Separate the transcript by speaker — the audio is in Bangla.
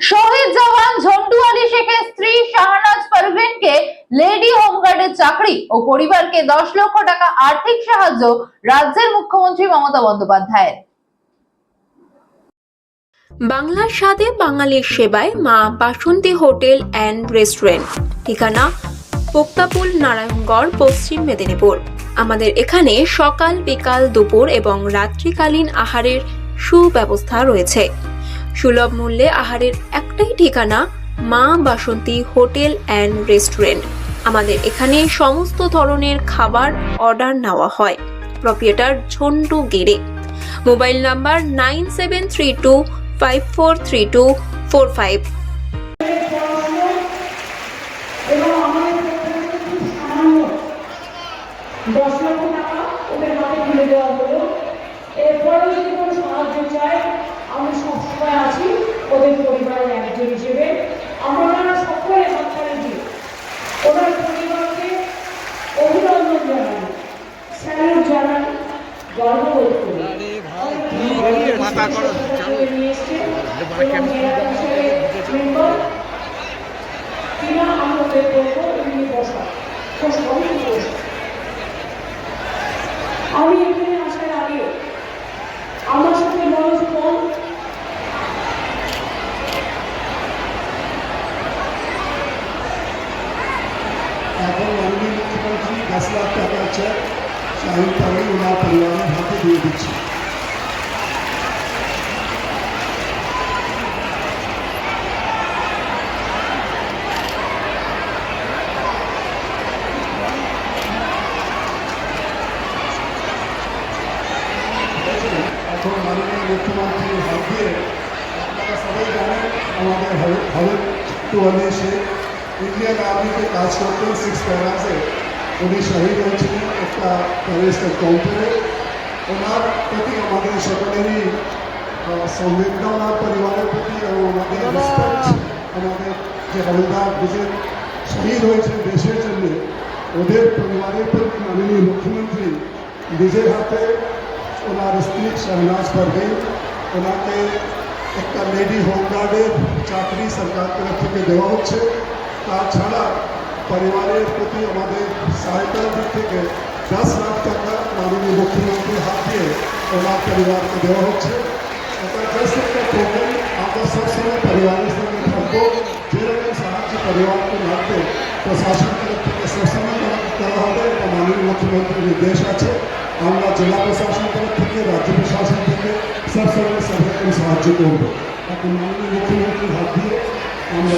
Speaker 1: শহীদ জওয়ান ঝন্টু আলী শেখের স্ত্রী শাহনাজ পারভিনকে লেডি হোমগার্ডের চাকরি ও পরিবারকে দশ লক্ষ টাকা আর্থিক সাহায্য রাজ্যের মুখ্যমন্ত্রী মমতা বন্দ্যোপাধ্যায়ের।
Speaker 2: বাংলার স্বাদে বাঙালির সেবায় মা বাসন্তী হোটেল অ্যান্ড রেস্টুরেন্ট। ঠিকানা পোক্তাপুল নারায়ণগড়, পশ্চিম মেদিনীপুর। আমাদের এখানে সকাল, বিকাল, দুপুর এবং রাত্রিকালীন আহারের সুব্যবস্থা রয়েছে। সুলভ মূল্যে আহারের একটাই ঠিকানা মা বাসন্তী হোটেল অ্যান্ড রেস্টুরেন্ট। আমাদের এখানে সমস্ত ধরনের খাবার অর্ডার নেওয়া হয়। প্রপিয়েটার ঝন্টু গেড়ে mobile number nine seven three two five four three two four five
Speaker 3: টাকা ওদের হাতে তুলে দেওয়া হলো এরপরেও যদি কোনো সাহায্য চায় আমি সবসময় আছি ওদের পরিবারের একজন হিসেবে আমরা সকলে দিই ওনার পরিবারকে অভিনন্দন জানাই স্যালুট জানাই গর্ববোধ করি বলব এমনি বসা বসা আমি এখানে আসার আগে আমার সাথে মনোজ ফোন
Speaker 4: এখন মাননীয় মুখ্যমন্ত্রী দশ লাখ টাকার চেক শাহিন পারভীন ওনার পরিবারের হাতে দিয়ে দিচ্ছে এখন মাননীয় মুখ্যমন্ত্রীর হাত দিয়ে আপনারা সবাই জানেন আমাদের হবে টুয়ালে সে ইন্ডিয়ান আর্মিতে কাজ করতেন সিক্স প্যারাসে উনি শহীদ হয়েছিলেন একটা টেরিস্ট এনকাউন্টারে ওনার প্রতি আমাদের সকলেরই আহ, সংবেদনা ওনার পরিবারের প্রতি এবং আমাদের রেসপেক্ট আমাদের যে হলদার বিজয় শহীদ হয়েছে দেশের জন্য ওদের পরিবারের প্রতি মাননীয় মুখ্যমন্ত্রী নিজের হাতে ওনার স্ত্রী শাহনাজ পারভিন ওনাকে একটা লেডি হোমগার্ডের চাকরি সরকার তরফ থেকে দেওয়া হচ্ছে তাছাড়া পরিবারের প্রতি আমাদের সহায়তার দিক থেকে দশ লাখ টাকা মাননীয় মুখ্যমন্ত্রীর হাত দিয়ে ওনার পরিবারকে দেওয়া হচ্ছে। এটা জাস্ট একটা টোকেন আমরা সবসময় পরিবারের সঙ্গে থাকব। যেরকম সাহায্য পরিবারকে লাগবে প্রশাসন তরফ থেকে সবসময় করা হবে এটা মাননীয় মুখ্যমন্ত্রীর নির্দেশ আছে। আমরা জেলা প্রশাসন তরফ থেকে, রাজ্য প্রশাসন থেকে সবসময় সবাইকে সাহায্য করব। এখন মাননীয় মুখ্যমন্ত্রীর হাত দিয়ে আমরা